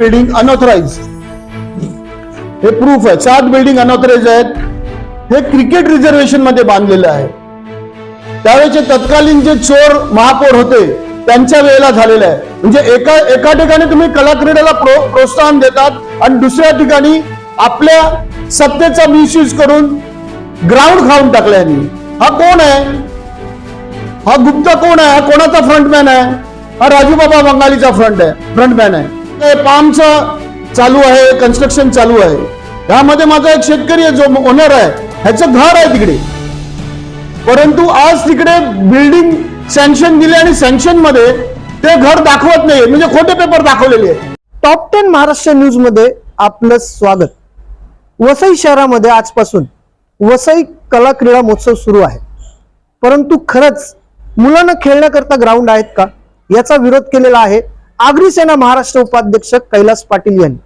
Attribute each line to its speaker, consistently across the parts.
Speaker 1: Building unauthorized हे proof आहे. सात बिल्डिंग अनऑथराइज आहेत. हे क्रिकेट रिझर्वेशनमध्ये बांधलेलं आहे. त्यावेळेचे तत्कालीन जे चोर महापौर होते त्यांच्या वेळेला झालेलं आहे. म्हणजे एका एका ठिकाणी तुम्ही कला क्रीडेला प्रो प्रोत्साहन देतात आणि दुसऱ्या ठिकाणी आपल्या सत्तेचा मिसयूज करून ग्राउंड खाऊन टाकला यांनी. हा कोण आहे? हा गुप्ता कोण आहे? हा कोणाचा फ्रंटमॅन आहे? हा राजूबाबा बंगालीचा फ्रंट आहे फ्रंटमॅन आहे. पामचा चालू आहे कन्स्ट्रक्शन चालू आहे. यामध्ये माझा एक शेतकरी आहे जो ओनर आहे. ह्याचं घर आहे तिकडे. परंतु आज तिकडे बिल्डिंग सँक्शन दिले आणि सँक्शनमध्ये ते घर दाखवत नाही म्हणजे खोटे पेपर दाखवलेले आहेत.
Speaker 2: टॉप टेन महाराष्ट्र न्यूजमध्ये आपलं स्वागत. वसई शहरामध्ये आजपासून वसई कला क्रीडा महोत्सव सुरू आहे. परंतु खरंच मुलांना खेळण्याकरता ग्राउंड आहेत का? याचा विरोध केलेला आहे. सेना महाराष्ट्र उपाध्यक्ष कैलास पाटील यांनी.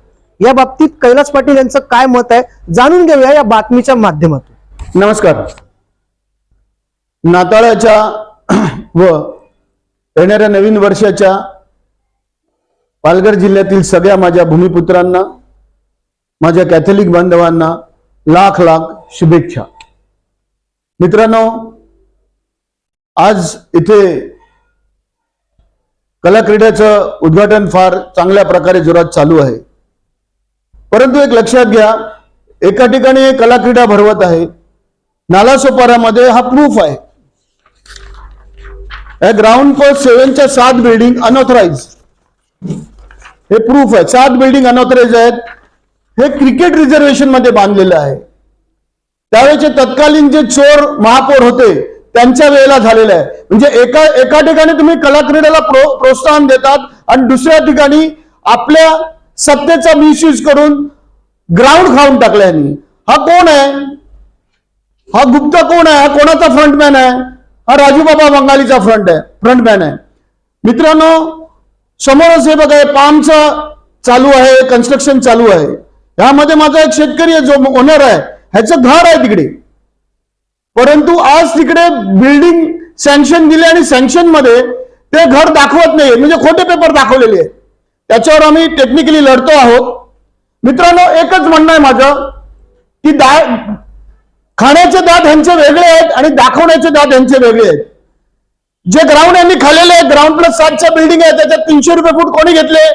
Speaker 2: या बाबतीत कैलास पाटील यांचं काय मत आहे जाणून घेऊया या बातमीच्या माध्यमातून.
Speaker 1: नमस्कार. नाताळाच्या व येणाऱ्या नवीन वर्षाच्या पालघर जिल्ह्यातील सगळ्या माझ्या भूमिपुत्रांना माझ्या कॅथलिक बांधवांना लाख लाख शुभेच्छा. मित्रांनो आज इथे कला उद्घाटन फार चांगल्या प्रकारे जोरात चालू आहे. परंतु एक लक्षात घ्या एका ठिकाणी कला क्रीडा भरवत आहे. नालासोपारामध्ये हा प्रूफ आहे. या ग्राउंड फॉर सेव्हनच्या सात बिल्डिंग अनऑथराइज हे प्रूफ आहे. सात बिल्डिंग अनऑथराइज आहेत. हे क्रिकेट रिझर्वेशनमध्ये बांधलेलं आहे. त्यावेळेचे तत्कालीन जे चोर महापौर होते त्यांच्या वेळेला झालेलं आहे. म्हणजे एका एका ठिकाणी तुम्ही कला क्रीडेला प्रो प्रोत्साहन देतात आणि दुसऱ्या ठिकाणी आपल्या सत्तेचा मिसयूज करून ग्राउंड खाऊन टाकलायनी हा कोण आहे? हा गुप्ता कोण आहे? हा कोणाचा फ्रंटमॅन आहे? हा राजूबाबा बंगालीचा फ्रंट आहे फ्रंटमॅन आहे. मित्रांनो समोरच हे बघा पामचा चालू आहे कन्स्ट्रक्शन चालू आहे. यामध्ये माझा एक शेतकरी आहे जो ओनर आहे. ह्याचं घर आहे तिकडे. परंतु आज तिकडे बिल्डिंग सँक्शन दिले आणि सँक्शनमध्ये ते घर दाखवत नाही म्हणजे खोटे पेपर दाखवलेले आहेत. त्याच्यावर आम्ही टेक्निकली लढतो आहोत. मित्रांनो एकच म्हणणं आहे माझं की दा खाण्याचे दात ह्यांचे वेगळे आहेत आणि दाखवण्याचे दात ह्यांचे वेगळे आहेत. जे ग्राउंड यांनी खाल्लेले आहे ग्राउंड प्लस सातच्या बिल्डिंग आहे त्याच्यात तीनशे रुपये फूट कोणी घेतले?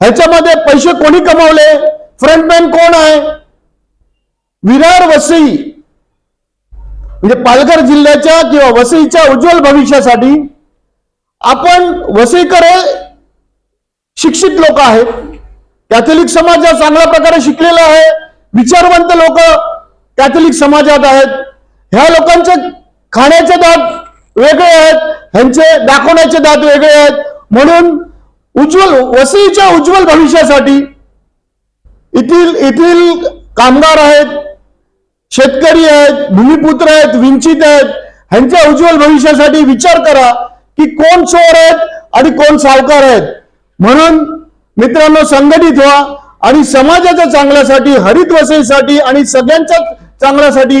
Speaker 1: ह्याच्यामध्ये पैसे कोणी कमावले? फ्रंटमॅन कोण आहे? विरार वसई म्हणजे पालघर जिल्ह्याच्या किंवा वसईच्या उज्ज्वल भविष्यासाठी आपण वसईकर शिक्षित लोक आहेत. कॅथोलिक समाज हा चांगल्या प्रकारे शिकलेला आहे. विचारवंत लोक कॅथोलिक समाजात आहेत. ह्या लोकांचे खाण्याचे दात वेगळे आहेत. ह्यांचे दाखवण्याचे दात वेगळे आहेत. म्हणून उज्ज्वल वसईच्या उज्ज्वल भविष्यासाठी येथील येथील कामगार आहेत. शेतकरी आहेत भूमिपुत्र आहेत विंचित आहेत ह्यांच्या उज्ज्वल भविष्यासाठी विचार करा की कोण चोर आहेत आणि कोण सावकार आहेत. म्हणून मित्रांनो संघटित व्हा आणि समाजाच्या चांगल्यासाठी हरित वसईसाठी आणि सगळ्यांच्या चांगल्यासाठी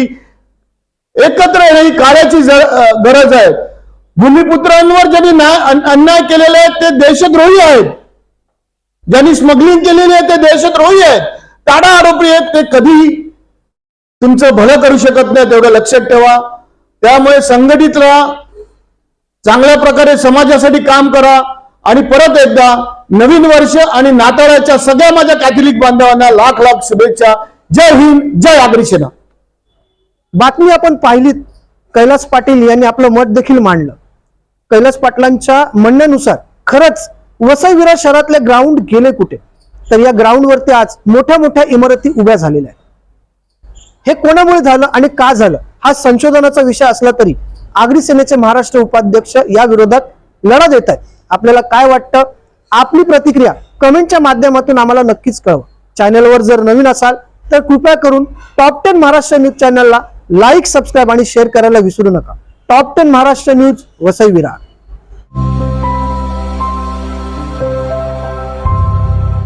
Speaker 1: एकत्र येणे ही कार्याची गरज आहे. भूमिपुत्रांवर ज्यांनी अन्याय केलेले आहेत ते देशद्रोही आहेत. ज्यांनी स्मगलिंग केलेली आहे ते देशद्रोही आहेत. टाडा आरोपी आहेत ते कधी तुमचं भलं करू शकत नाही तेवढं लक्षात ठेवा. त्यामुळे संघटित राहा चांगल्या प्रकारे समाजासाठी काम करा. आणि परत एकदा नवीन वर्ष आणि नाताळाच्या सगळ्या माझ्या कॅथलिक बांधवांना लाख लाख शुभेच्छा. जय हिंद जय आगरी सेना
Speaker 2: बातमी आपण पाहिलीत कैलास पाटील यांनी आपलं मत देखील मांडलं. कैलास पाटलांच्या म्हणण्यानुसार खरंच वसईविरा शहरातले ग्राउंड गेले कुठे? तर या ग्राउंडवरती आज मोठ्या मोठ्या इमारती उभ्या झालेल्या आहेत. हे कोणामुळे झालं आणि का झालं? हा संशोधनाचा विषय असला तरी आगरी सेनेचे महाराष्ट्र उपाध्यक्ष या विरोधात लढा देत आहेत. आपल्याला काय वाटतं? आपली प्रतिक्रिया कमेंटच्या माध्यमातून आम्हाला नक्कीच कळवा. चॅनलवर जर नवीन असाल तर कृपया करून टॉप टेन महाराष्ट्र न्यूज चॅनलला लाईक सबस्क्राईब आणि शेअर करायला विसरू नका. Top ten Maharashtra news Vasai Virar